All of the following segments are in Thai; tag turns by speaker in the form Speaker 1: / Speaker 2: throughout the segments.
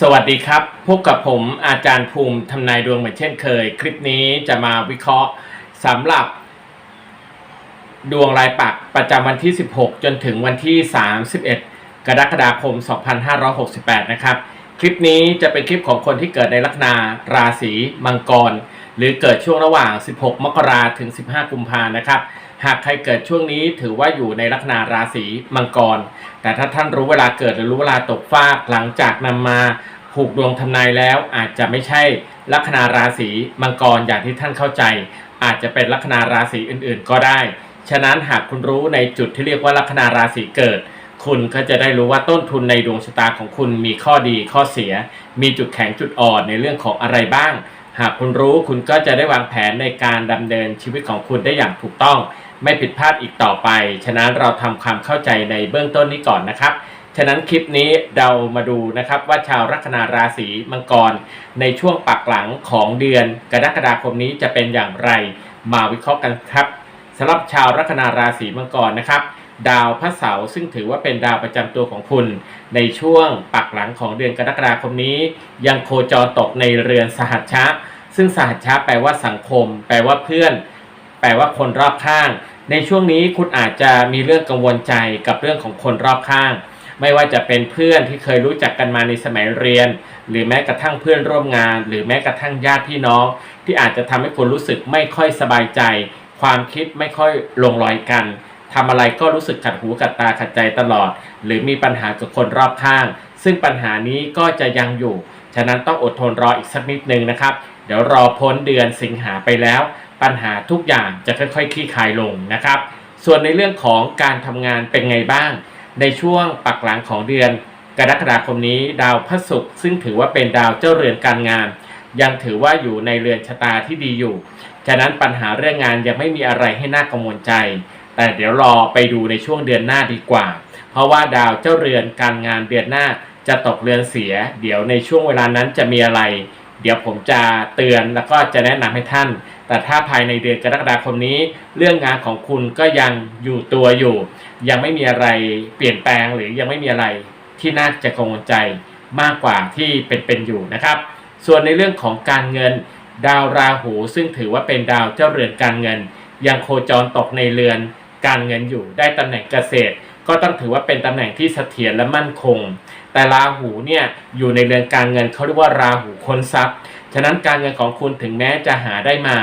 Speaker 1: สวัสดีครับ พบกับผมอาจารย์ภูมิทำนายดวงเหมือนเช่นเคย คลิปนี้จะมาวิเคราะห์สำหรับ ดวงรายปักประจำวันที่ 16 จนถึงวันที่ 31 กรกฎาคม 2568 นะครับ คลิปนี้จะเป็นคลิปของคนที่เกิดในลัคนาราศีมังกร หรือเกิดช่วงระหว่าง 16 มกราถึง 15 กุมภานะครับ หากใครเกิดช่วงนี้ถือว่าอยู่ในลัคนาราศีมังกร แต่ถ้าท่านรู้เวลาเกิดหรือรู้เวลาตกฟากหลังจากนำมาผูกดวงทำนายแล้ว อาจจะไม่ใช่ลัคนาราศีมังกรอย่างที่ท่านเข้าใจ อาจจะเป็นลัคนาราศีอื่นๆ ก็ได้ ฉะนั้นหากคุณรู้ในจุดที่เรียกว่าลัคนาราศีเกิด คุณก็จะได้รู้ว่าต้นทุนในดวงชะตาของคุณมีข้อดีข้อเสีย มีจุดแข็งจุดอ่อนในเรื่องของอะไรบ้าง หากคุณรู้คุณก็จะได้วางแผนในการดำเนินชีวิตของคุณได้อย่างถูกต้อง ไม่ผิดพลาดอีกต่อไป ฉะนั้นเราทำความเข้าใจในเบื้องต้นนี้ก่อนนะครับ ฉะนั้นคลิปนี้เรามาดูนะครับว่าชาวลัคนาราศีมังกร ในช่วงปักหลังของเดือนกรกฎาคมนี้จะเป็นอย่างไร มาวิเคราะห์กันครับสำหรับชาวลัคนาราศีมังกรนะครับดาวพระเสาร์ซึ่งถือว่าเป็นดาวประจำตัวของคุณ ในช่วงปักหลังของเดือนกรกฎาคมนี้ ยังโคจรตกในเรือนสหัชชะ ซึ่งสหัชชะแปลว่าสังคม แปลว่าเพื่อน แปลว่าคนรอบข้าง ในช่วงนี้คุณอาจจะมีเรื่องกังวลใจกับเรื่องของคนรอบข้าง ไม่ว่าจะเป็นเพื่อนที่เคยรู้จักกันมาในสมัยเรียน หรือแม้กระทั่งเพื่อนร่วมงาน หรือแม้กระทั่งญาติพี่น้อง ที่อาจจะทำให้คุณรู้สึกไม่ค่อยสบายใจ ความคิดไม่ค่อยลงรอยกันทำอะไรก็รู้สึกขัดหูขัดตาขัดใจตลอด หรือมีปัญหากับคนรอบข้าง ซึ่งปัญหานี้ก็จะยังอยู่ ฉะนั้นต้องอดทนรออีกสักนิดนึงนะครับ เดี๋ยวรอพ้นเดือนสิงหาไปแล้ว ปัญหาทุกอย่างจะค่อยๆคลี่คลายลงนะครับ ส่วนในเรื่องของการทำงานเป็นไงบ้าง ในช่วงปักหลังของเดือน กรกฎาคมนี้ ดาวพระศุกร์ซึ่งถือว่าเป็นดาวเจ้าเรือนการงาน ยังถือว่าอยู่ในเรือนชะตาที่ดีอยู่ ฉะนั้นปัญหาเรื่องงานยังไม่มีอะไรให้น่ากังวลใจ แต่เดี๋ยวรอไปดูในช่วงเดือนหน้าดีกว่า เพราะว่าดาวเจ้าเรือนการงานเดือนหน้าจะตกเรือนเสีย เดี๋ยวในช่วงเวลานั้นจะมีอะไร เดี๋ยวผมจะเตือนแล้วก็จะแนะนำให้ท่าน แต่ถ้าภายในเดือนกรกฎาคมนี้ เรื่องงานของคุณก็ยังอยู่ตัวอยู่ ยังไม่มีอะไรเปลี่ยนแปลงหรือยังไม่มีอะไรที่น่าจะกังวลใจมากกว่าที่เป็นๆอยู่นะครับ ส่วนในเรื่องของการเงินดาวราหูซึ่งถือว่าเป็นดาวเจ้าเรือนการเงิน ยังโคจรตกในเรือน การเงินอยู่ ได้ตำแหน่งเกษตร ก็ต้องถือว่าเป็นตำแหน่งที่เสถียรและมั่นคง แต่ราหูเนี่ยอยู่ในเรือนการเงินเขาเรียกว่าราหูค้นทรัพย์ ฉะนั้นการเงินของคุณถึงแม้จะหาได้มา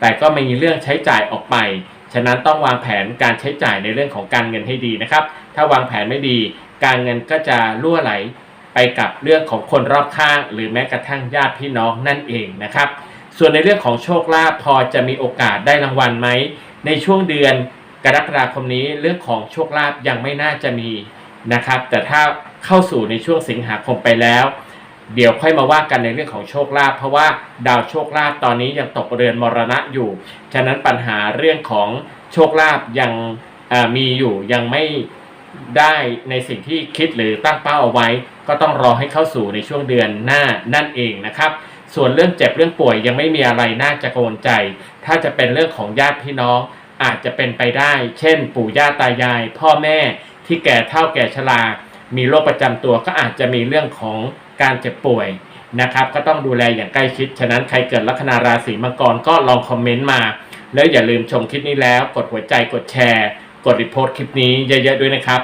Speaker 1: แต่ก็ไม่มีเรื่องใช้จ่ายออกไป ฉะนั้นต้องวางแผนการใช้จ่ายในเรื่องของการเงินให้ดีนะครับ ถ้าวางแผนไม่ดี การเงินก็จะล่วไหลไปกับเรื่องของคนรอบข้าง หรือแม้กระทั่งญาติพี่น้องนั่นเองนะครับ ส่วนในเรื่องของโชคลาภพอจะมีโอกาสได้รางวัลไหมในช่วงเดือน กรกฎาคมนี้เรื่องของโชคลาภยังไม่น่าจะมีนะครับ แต่ถ้าเข้าสู่ในช่วงสิงหาคมไปแล้ว เดี๋ยวค่อยมาว่ากันในเรื่องของโชคลาภเพราะว่าดาวโชคลาภตอนนี้ยังตกเรือนมรณะอยู่ ฉะนั้นปัญหาเรื่องของโชคลาภยังมีอยู่ยังไม่ได้ในสิ่งที่คิดหรือตั้งเป้าเอาไว้ ก็ต้องรอให้เข้าสู่ในช่วงเดือนหน้านั่นเองนะครับ ส่วนเรื่องเจ็บเรื่องป่วยยังไม่มีอะไรน่าจะกังวลใจ ถ้าจะเป็นเรื่องของญาติพี่น้อง อาจจะเป็นไปได้ เช่น ปู่ย่าตายาย พ่อแม่ที่แก่เฒ่าแก่ชรา มีโรคประจำตัวก็อาจจะมีเรื่องของการเจ็บป่วยนะครับ ก็ต้องดูแลอย่างใกล้ชิด ฉะนั้นใครเกิดลัคนาราศีมังกรก็ลองคอมเมนต์มา แล้วอย่าลืมชมคลิปนี้แล้ว กดหัวใจกดแชร์ กดรีโพสต์คลิปนี้เยอะๆด้วยนะครับ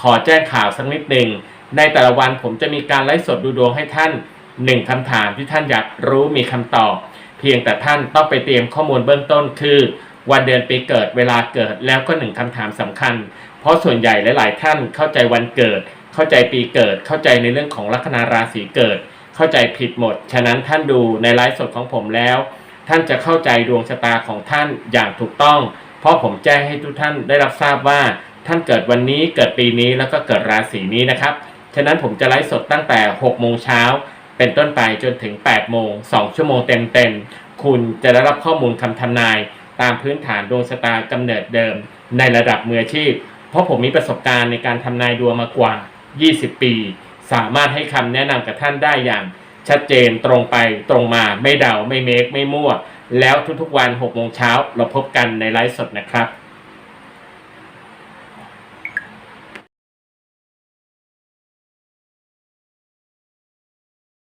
Speaker 1: ขอแจ้งข่าวสักนิดหนึ่งในแต่ละวันผมจะมีการไลฟ์สดดูดวงให้ท่านหนึ่งคำถามที่ท่านอยากรู้มีคำตอบ เพียงแต่ท่านต้องไปเตรียมข้อมูลเบื้องต้นคือ วันเดือนปีเกิดเวลาเกิดแล้วก็หนึ่งคำถามสำคัญ เพราะส่วนใหญ่หลาย ๆ ท่านเข้าใจวันเกิด เข้าใจปีเกิด เข้าใจในเรื่องของลัคนาราศีเกิด เข้าใจผิดหมด ฉะนั้นท่านดูในไลฟ์สดของผมแล้ว ท่านจะเข้าใจดวงชะตาของท่านอย่างถูกต้อง เพราะผมแจ้งให้ทุกท่านได้รับทราบว่า ท่านเกิดวันนี้เกิดปีนี้แล้วก็เกิดราศีนี้นะครับฉะนั้นผมจะไลฟ์สดตั้งแต่6โมงเช้าเป็นต้นไปจนถึง8โมง2ชั่วโมงเต็มๆคุณจะได้รับข้อมูลคำทำนาย ตามพื้นฐานดวงชะตากำเนิดเดิม ในระดับมืออาชีพ เพราะผมมีประสบการณ์ในการทำนายดวงมากว่า 20 ปี สามารถให้คำแนะนำกับท่านได้อย่าง ชัดเจนตรงไปตรงมาไม่เดาไม่เมคไม่มั่ว แล้วทุกๆวัน6โมงเช้าเราพบกันในไลฟ์สดนะครับ